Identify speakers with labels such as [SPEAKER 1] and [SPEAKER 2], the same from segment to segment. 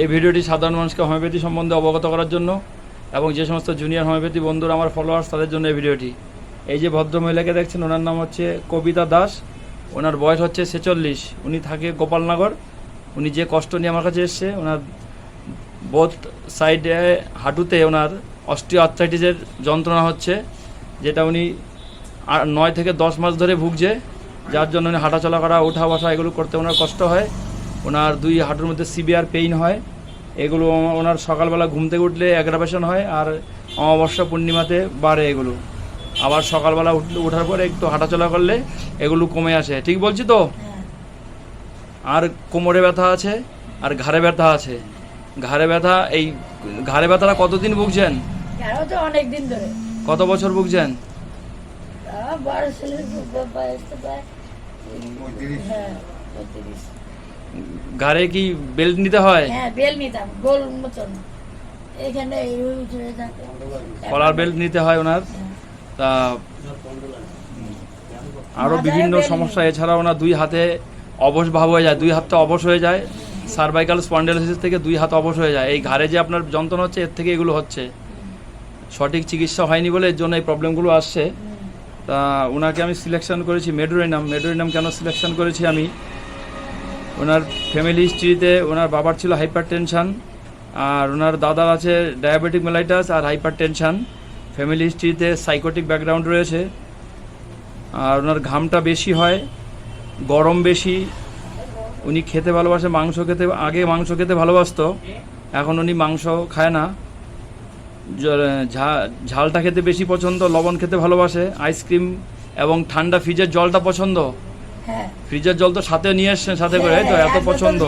[SPEAKER 1] এই ভিডিওটি সাধারণ মানুষকে হোমিওপ্যাথি সম্বন্ধে অবগত করার জন্য এবং যে সমস্ত জুনিয়র হোমিওপ্যাথি বন্ধুরা আমার ফলোয়ার্স তাদের জন্য এই ভিডিওটি। এই যে ভদ্র মহিলাকে দেখছেন, ওনার নাম হচ্ছে কবিতা দাস। ওনার বয়স হচ্ছে ছেচল্লিশ। উনি থাকে গোপালনগর। উনি যে কষ্ট নিয়ে আমার কাছে এসছে, ওনার বোথ সাইডে হাঁটুতে ওনার অস্টিও আর্থ্রাইটিসের যন্ত্রণা হচ্ছে, যেটা উনি নয় থেকে দশ মাস ধরে ভুগছে, যার জন্য উনি হাঁটাচলা করা ওঠা বসা এগুলো করতে ওনার কষ্ট হয়। ওনার দুই হাঁটুর মধ্যে সিভিয়ার পেইন হয়। এগুলো ওনার সকালবেলা ঘুম থেকে উঠলে অ্যাগ্রাভেশন হয় আর অমাবস্যা পূর্ণিমাতে বাড়ে এগুলো। আবার সকালবেলা উঠলে ওঠার পরে একটু হাঁটাচলা করলে এগুলো কমে আসে। ঠিক বলছি তো?
[SPEAKER 2] হ্যাঁ।
[SPEAKER 1] আর কোমরে ব্যথা আছে আর ঘাড়ে ব্যথা আছে। ঘাড়ে ব্যথা এই ঘাড়ে ব্যথাটা কতদিন ভুগছেন?
[SPEAKER 2] আরও দিন ধরে।
[SPEAKER 1] কত বছর ভুগছেন?
[SPEAKER 2] বয়স
[SPEAKER 1] ঘাড়ে কি বেল্ট নিতে হয়?
[SPEAKER 2] হ্যাঁ বেল নিতাম গোল মতন। এখানে
[SPEAKER 1] কলার বেল্ট নিতে হয় ওনার।
[SPEAKER 2] হ্যাঁ।
[SPEAKER 1] তা আরও বিভিন্ন সমস্যা এছাড়া ওনার দুই হাতে অবশ ভাব হয়ে যায় দুই হাতটা অবশ হয়ে যায়। সার্ভাইকাল স্পন্ডেলোসিস থেকে দুই হাত অবশ হয়ে যায়। এই ঘাড়ে যে আপনার যন্ত্রণা হচ্ছে এর থেকে এগুলো হচ্ছে। সঠিক চিকিৎসা হয়নি বলে এর জন্য এই প্রবলেমগুলো আসছে। তা ওনাকে আমি সিলেকশন করেছি মেডোরিনাম মেডোরিনাম কেন সিলেকশন করেছি আমি? ওনার ফ্যামিলি হিস্ট্রিতে ওনার বাবার ছিল হাইপার টেনশন আর ওনার দাদার আছে ডায়াবেটিক মেলাইটাস আর হাইপার টেনশন ফ্যামিলি হিস্ট্রিতে সাইকোটিক ব্যাকগ্রাউন্ড রয়েছে। আর ওনার ঘামটা বেশি হয়, গরম বেশি। উনি খেতে ভালোবাসে মাংস খেতে, আগে মাংস খেতে ভালোবাসতো। এখন উনি মাংস খায় না। ঝালটা খেতে বেশি পছন্দ, লবণ খেতে ভালোবাসে আইসক্রিম এবং ঠান্ডা ফ্রিজের জলটা পছন্দ। ফ্রিজের জল তো সাথে নিয়ে এসছেন সাথে করে তো
[SPEAKER 2] হ্যাঁ,
[SPEAKER 1] এত পছন্দ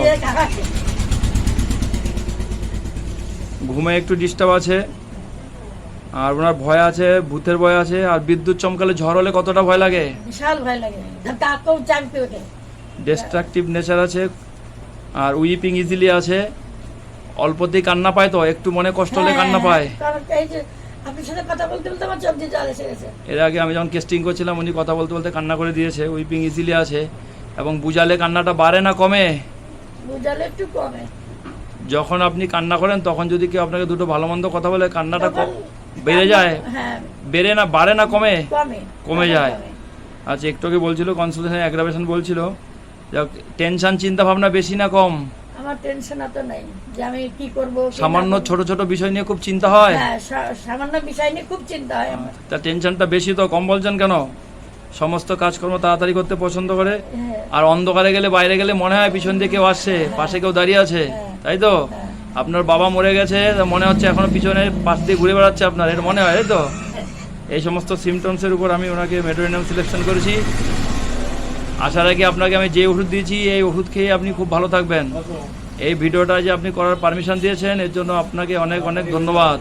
[SPEAKER 1] ঘুমে একটু ডিস্টার্ব আছে। আর ওনার ভয় আছে ভূতের ভয় আছে আর বিদ্যুৎ চমকালে ঝড় হলে কতটা ভয় লাগে?
[SPEAKER 2] বিশাল ভয় লাগে।
[SPEAKER 1] ডিস্ট্রাকটিভ নেচার আছে আর উইপিং ইজিলি আছে। অল্পতেই কান্না পায় তো একটু মনে কষ্ট হলে কান্না পায়। এর আগে আমি যখন কেস্টিং করছিলাম উনি কথা বলতে বলতে কান্না করে দিয়েছে উইপিং ইজিলি আছে এবং বুঝালে কান্নাটা বাড়ে না কমে?
[SPEAKER 2] বুঝালে একটু কমে।
[SPEAKER 1] যখন আপনি কান্না করেন তখন যদি কেউ আপনাকে দুটো ভালো মন্দ কথা বলে কান্নাটা বেড়ে যায়?
[SPEAKER 2] হ্যাঁ।
[SPEAKER 1] বেড়ে না বাড়ে না কমে?
[SPEAKER 2] কমে
[SPEAKER 1] কমে যায়। আচ্ছা একটু আগে বলছিল কনসালটেশন অ্যাগ্রাভেশন বলছিল টেনশন চিন্তা ভাবনা বেশি না কম?
[SPEAKER 2] আমার টেনশন এত নাই যে আমি কি করব
[SPEAKER 1] সামান্য ছোট ছোট বিষয় নিয়ে খুব চিন্তা হয়?
[SPEAKER 2] হ্যাঁ সামান্য বিষয় নিয়ে খুব চিন্তা হয় আমার।
[SPEAKER 1] তা টেনশনটা বেশি তো কম বলছেন কেন? সমস্ত কাজকর্ম তাড়াতাড়ি করতে পছন্দ করে
[SPEAKER 2] হ্যাঁ।
[SPEAKER 1] আর অন্ধকারে গেলে বাইরে গেলে মনে হয় পিছন দিয়ে কেউ আসছে পাশে কেউ দাঁড়িয়ে আছে তাই তো?
[SPEAKER 2] হ্যাঁ।
[SPEAKER 1] আপনার বাবা মরে গেছে মনে হচ্ছে এখনও পিছনে পাশ দিয়ে ঘুরে বেড়াচ্ছে আপনার এটা মনে হয় তাই তো? এই সমস্ত সিমটমসের উপর আমি ওনাকে মেটোরিনাম সিলেকশন করেছি। আসার আগে আপনাকে আমি যে ওষুধ দিয়েছি, এই ওষুধ খেয়ে আপনি খুব ভালো থাকবেন। এই ভিডিওটা যে আপনি করার পারমিশন দিয়েছেন, এর জন্য আপনাকে অনেক অনেক ধন্যবাদ।